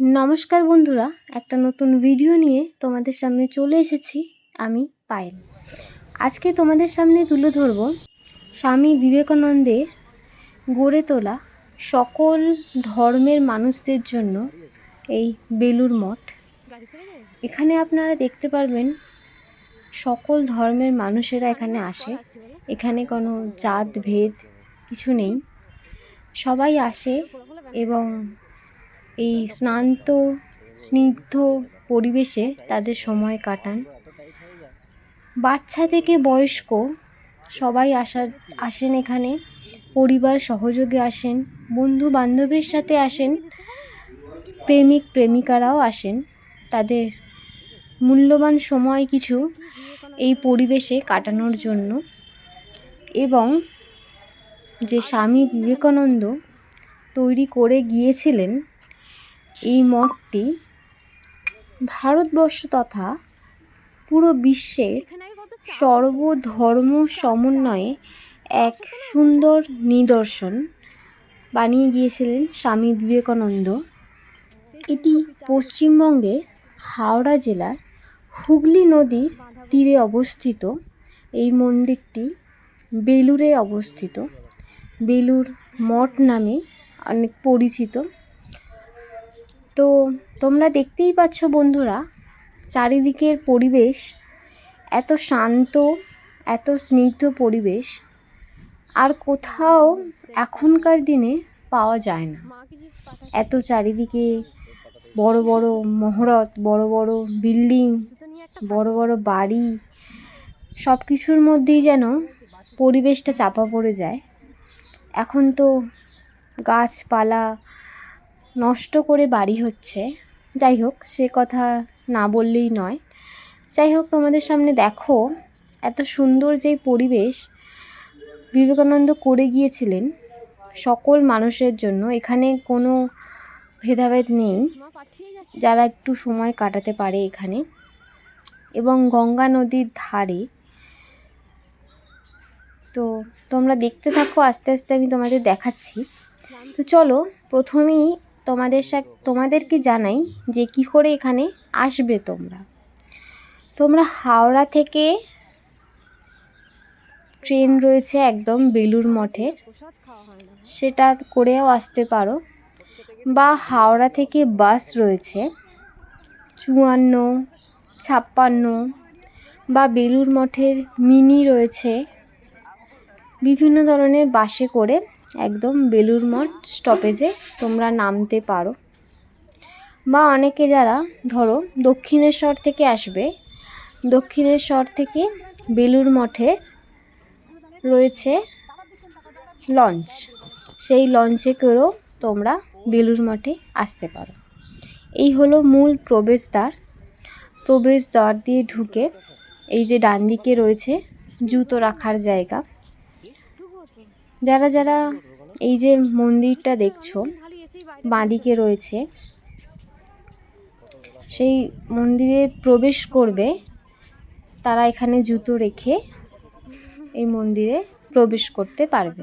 নমস্কার বন্ধুরা, একটা নতুন ভিডিও নিয়ে তোমাদের সামনে চলে এসেছি আমি পায়েল। আজকে তোমাদের সামনে তুলে ধরব স্বামী বিবেকানন্দের গড়ে তোলা সকল ধর্মের মানুষদের জন্য এই বেলুর মঠ। এখানে আপনারা দেখতে পারবেন সকল ধর্মের মানুষেরা এখানে আসে। এখানে কোনো জাত, ভেদ কিছু নেই। সবাই আসে এবং এই স্নান্ত, স্নিগ্ধ পরিবেশে তাদের সময় কাটান। বাচ্চা থেকে বয়স্ক সবাই আসার আসেন এখানে। পরিবার সহযোগে আসেন বন্ধু বান্ধবের সাথে আসেন, প্রেমিক প্রেমিকারাও আসেন। তাদের মূল্যবান সময় কিছু এই পরিবেশে কাটানোর জন্য। এবং যে স্বামী বিবেকানন্দ তৈরি করে গিয়েছিলেন এই মঠটি ভারতবর্ষ তথা পুরো বিশ্বের সর্বধর্ম সমন্বয়ে এক সুন্দর নিদর্শন বানিয়ে গিয়েছিলেন স্বামী বিবেকানন্দ। এটি পশ্চিমবঙ্গের হাওড়া জেলার হুগলি নদীর তীরে অবস্থিত। এই মন্দিরটি বেলুরে অবস্থিত। বেলুর মঠ নামে অনেক পরিচিত। তো তোমরা দেখতেই পাচ্ছ বন্ধুরা, চারিদিকের পরিবেশ এত শান্ত, এত স্নিগ্ধ পরিবেশ, আর কোথাও এখনকার দিনে পাওয়া যায় না। এত চারিদিকে বড় বড় মহরত, বড় বড় বিল্ডিং, বড় বড় বাড়ি সব কিছুর মধ্যেই যেন পরিবেশটা চাপা পড়ে যায়। এখন তো গাছপালা নষ্ট করে বাড়ি হচ্ছে। যাই হোক, সে কথা না বললেই নয়। যাই হোক, তোমাদের সামনে দেখো, এত সুন্দর যেই পরিবেশ বিবেকানন্দ করে গিয়েছিলেন সকল মানুষের জন্য, এখানে কোনো ভেদাভেদ নেই। যারা একটু সময় কাটাতে পারে এখানে। এবং গঙ্গা নদীর ধারে, তো তোমরা দেখতে থাকো, আস্তে আস্তে আমি তোমাদের দেখাচ্ছি। তো চলো, প্রথমেই তোমাদের সাথে তোমাদেরকে জানাই যে কি করে এখানে আসবে তোমরা। তোমরা হাওড়া থেকে ট্রেন রয়েছে একদম বেলুর মঠের সেটা করেও আসতে পারো। বা হাওড়া থেকে বাস রয়েছে চুয়ান্ন, ছাপ্পান্ন বা বেলুর মঠের মিনি রয়েছে। বিভিন্ন ধরনের বাসে করে একদম বেলুর মঠ স্টপেজে তোমরা নামতে পারো। বা অনেকে যারা, ধরো দক্ষিণেশ্বর থেকে আসবে, দক্ষিণেশ্বর থেকে বেলুর মঠে রয়েছে লঞ্চ। সেই লঞ্চে করেও তোমরা বেলুর মঠে আসতে পারো। এই হলো মূল প্রবেশদ্বার। প্রবেশদ্বার দিয়ে ঢুকে এই যে ডান দিকে রয়েছে জুতো রাখার জায়গা। যারা যারা এই যে মন্দিরটা দেখছ, বাঁদিকে রয়েছে, সেই মন্দিরে প্রবেশ করবে, তারা এখানে জুতো রেখে এই মন্দিরে প্রবেশ করতে পারবে।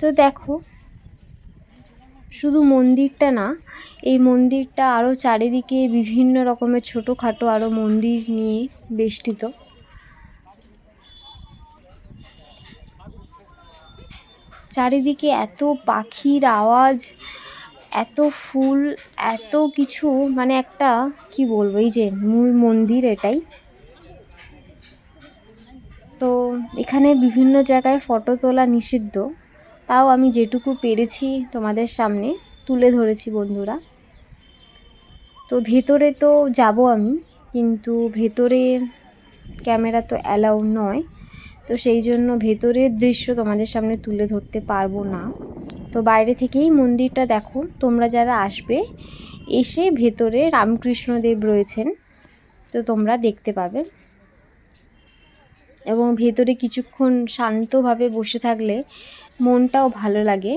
তো দেখো, শুধু মন্দিরটা না, এই মন্দিরটা আরও চারিদিকে বিভিন্ন রকমের ছোটোখাটো আরও মন্দির নিয়ে বেষ্টিত। চারিদিকে এত পাখির আওয়াজ, এত ফুল, এত কিছু মানে একটা, কি বলব, এই যে মূল মন্দির এটাই। তো এখানে বিভিন্ন জায়গায় ফটো তোলা নিষিদ্ধ। তাও আমি যেটুকু পেরেছি তোমাদের সামনে, তুলে ধরেছি বন্ধুরা। তো ভেতরে তো যাব আমি, কিন্তু ভেতরে ক্যামেরা তো অ্যালাউ নয়। তো সেই জন্য ভেতরের দৃশ্য তোমাদের সামনে তুলে ধরতে পারব না। তো বাইরে থেকেই মন্দিরটা দেখো, তোমরা যারা আসবে, এসে ভেতরে রামকৃষ্ণদেব রয়েছেন, তো তোমরা দেখতে পাবে। এবং ভেতরে কিছুক্ষণ শান্তভাবে বসে থাকলে মনটাও ভালো লাগে।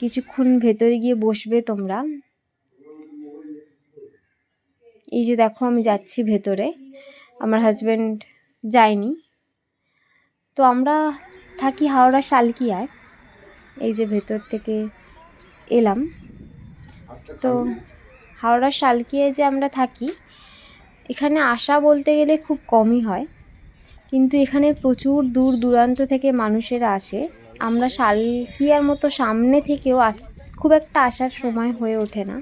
কিছুক্ষণ ভেতরে গিয়ে বসবে তোমরা। এই যে দেখো, আমি যাচ্ছি ভেতরে। আমার হাজব্যান্ড যায়নি। তো আমরা থাকি হাওড়া শালকিয়ায় এই যে ভেতর থেকে এলাম। তো হাওড়ার শালকিয়ায় যে আমরা থাকি, এখানে আসা বলতে গেলে খুব কমই হয়। কিন্তু এখানে প্রচুর দূর দূরান্ত থেকে মানুষেরা আসে। আমরা শালকিয়ার মতো সামনে থেকেও আস খুব একটা আসার সময় হয়ে ওঠে না।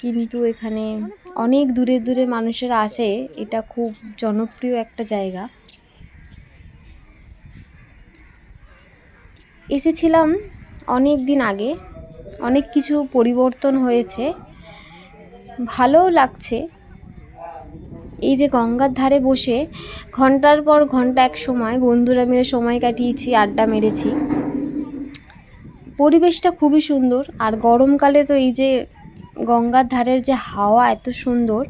কিন্তু এখানে অনেক দূরে দূরে মানুষেরা আসে, এটা খুব জনপ্রিয় একটা জায়গা। এসেছিলাম অনেক দিন আগে, অনেক কিছু পরিবর্তন হয়েছে, ভালোও লাগছে। এই যে গঙ্গার ধারে বসে ঘণ্টার পর ঘণ্টা এক সময় বন্ধুরা মিলে সময় কাটিয়েছি, আড্ডা মেরেছি। পরিবেশটা খুবই সুন্দর, আর গরমকালে তো এই যে গঙ্গার ধারের যে হাওয়া এত সুন্দর,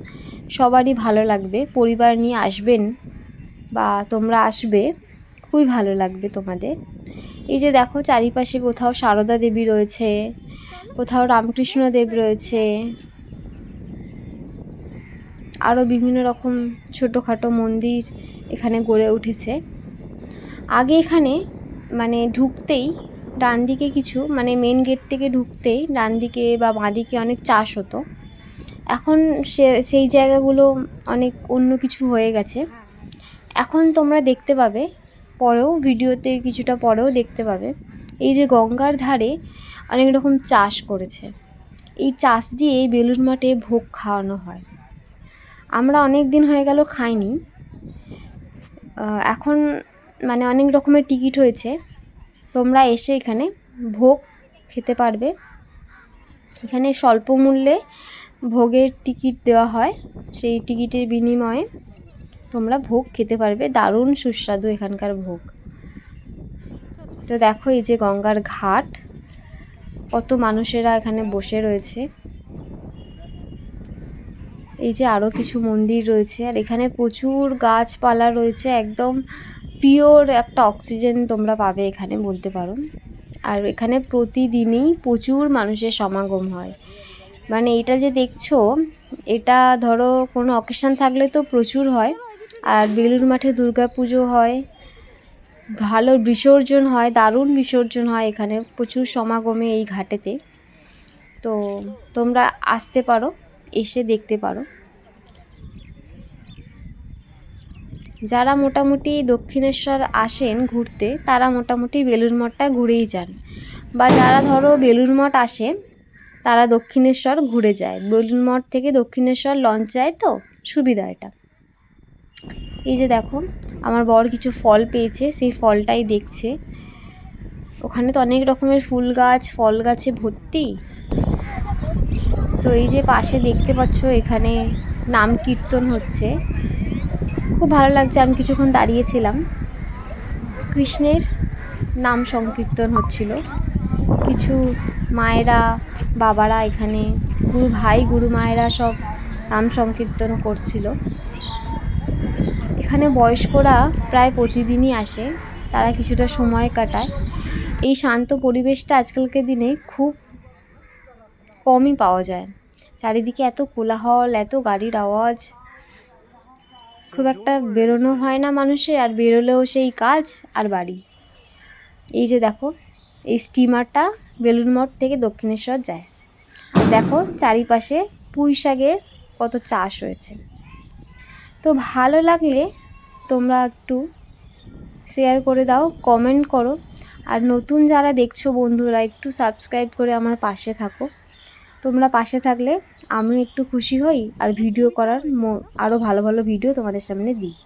সবারই ভালো লাগবে। পরিবার নিয়ে আসবেন বা তোমরা আসবে, খুবই ভালো লাগবে তোমাদের। এই যে দেখো চারিপাশে কোথাও সারদা দেবী রয়েছে, কোথাও রামকৃষ্ণ দেব রয়েছে আরও বিভিন্ন রকম ছোটোখাটো মন্দির এখানে গড়ে উঠেছে। আগে এখানে মানে ঢুকতেই ডান দিকে কিছু মানে মেন গেট থেকে ঢুকতেই ডান দিকে বা বাঁ দিকে অনেক চাষ হতো। এখন সে, সেই জায়গাগুলো অনেক অন্য কিছু হয়ে গেছে। এখন তোমরা দেখতে পাবে, পরেও ভিডিওতে কিছুটা পরেও দেখতে পাবে, এই যে গঙ্গার ধারে অনেক রকম চাষ করেছে। এই চাষ দিয়ে বেলুর মাঠে ভোগ খাওয়ানো হয়। আমরা অনেক দিন হয়ে গেল খাইনি। এখন মানে অনেক রকমের টিকিট হয়েছে। তোমরা এসে এখানে ভোগ খেতে পারবে। এখানে স্বল্প মূল্যে ভোগের টিকিট দেওয়া হয়। সেই টিকিটের বিনিময়ে তোমরা ভোগ খেতে পারবে। দারুণ সুস্বাদু এখানকার ভোগ। তো দেখো এই যে গঙ্গার ঘাট। কত মানুষেরা এখানে বসে রয়েছে। এই যে আরও কিছু মন্দির রয়েছে। আর এখানে প্রচুর গাছপালা রয়েছে। একদম পিওর একটা অক্সিজেন তোমরা পাবে এখানে বলতে পারো। আর এখানে প্রতিদিনই প্রচুর মানুষের সমাগম হয়। মানে এটা যে দেখছ, এটা ধরো কোনো অকেশান থাকলে তো প্রচুর হয়। আর বেলুর মাঠে দুর্গা পুজো হয়, ভালো বিসর্জন হয়, দারুণ বিসর্জন হয় এখানে প্রচুর সমাগমে এই ঘাটেতে। তো তোমরা আসতে পারো, এসে দেখতে পারো। যারা মোটামুটি দক্ষিণেশ্বর আসেন ঘুরতে, তারা মোটামুটি বেলুর মঠটা ঘুরেই যান। বা যারা ধরো বেলুর মঠ আসে, তারা দক্ষিণেশ্বর ঘুরে যায়। বেলুর মঠ থেকে দক্ষিণেশ্বর লঞ্চ যায় তো? সুবিধা এটা। এই যে দেখো, আমার বর কিছু ফল পেয়েছে, সেই ফলটাই দেখছে। ওখানে তো অনেক রকমের ফুল গাছ, ফল গাছে ভর্তি। তো এই যে পাশে দেখতে পাচ্ছ, এখানে নাম কীর্তন হচ্ছে। খুব ভালো লাগছে, আমি কিছুক্ষণ দাঁড়িয়েছিলাম। কৃষ্ণের নাম সংকীর্তন হচ্ছিল। কিছু মায়েরা, বাবারা এখানে, গুরু ভাই, গুরু মায়েরা সব নাম সংকীর্তন করছিল। এখানে বয়স্করা প্রায় প্রতিদিনই আসে, তারা কিছুটা সময় কাটায়। এই শান্ত পরিবেশটা আজকালকার দিনে খুব কমই পাওয়া যায়। চারিদিকে এত কোলাহল, এত গাড়ির আওয়াজ। খুব একটা বেরোনো হয় না মানুষের, আর বেরোলেও সেই কাজ আর বাড়ি। এই যে দেখো, এই স্টিমারটা বেলুন মঠ থেকে দক্ষিণেশ্বর যায়। আর দেখো চারিপাশে পুঁই শাকের কত চাষ হয়েছে। তো ভালো লাগলে তোমরা একটু শেয়ার করে দাও কমেন্ট করো। আর নতুন যারা দেখছ বন্ধুরা, একটু সাবস্ক্রাইব করে আমার পাশে থাকো। তোমরা পাশে থাকলে আমি একটু খুশি হই আর ভিডিও করার আরও ভালো ভালো ভিডিও তোমাদের সামনে দিই।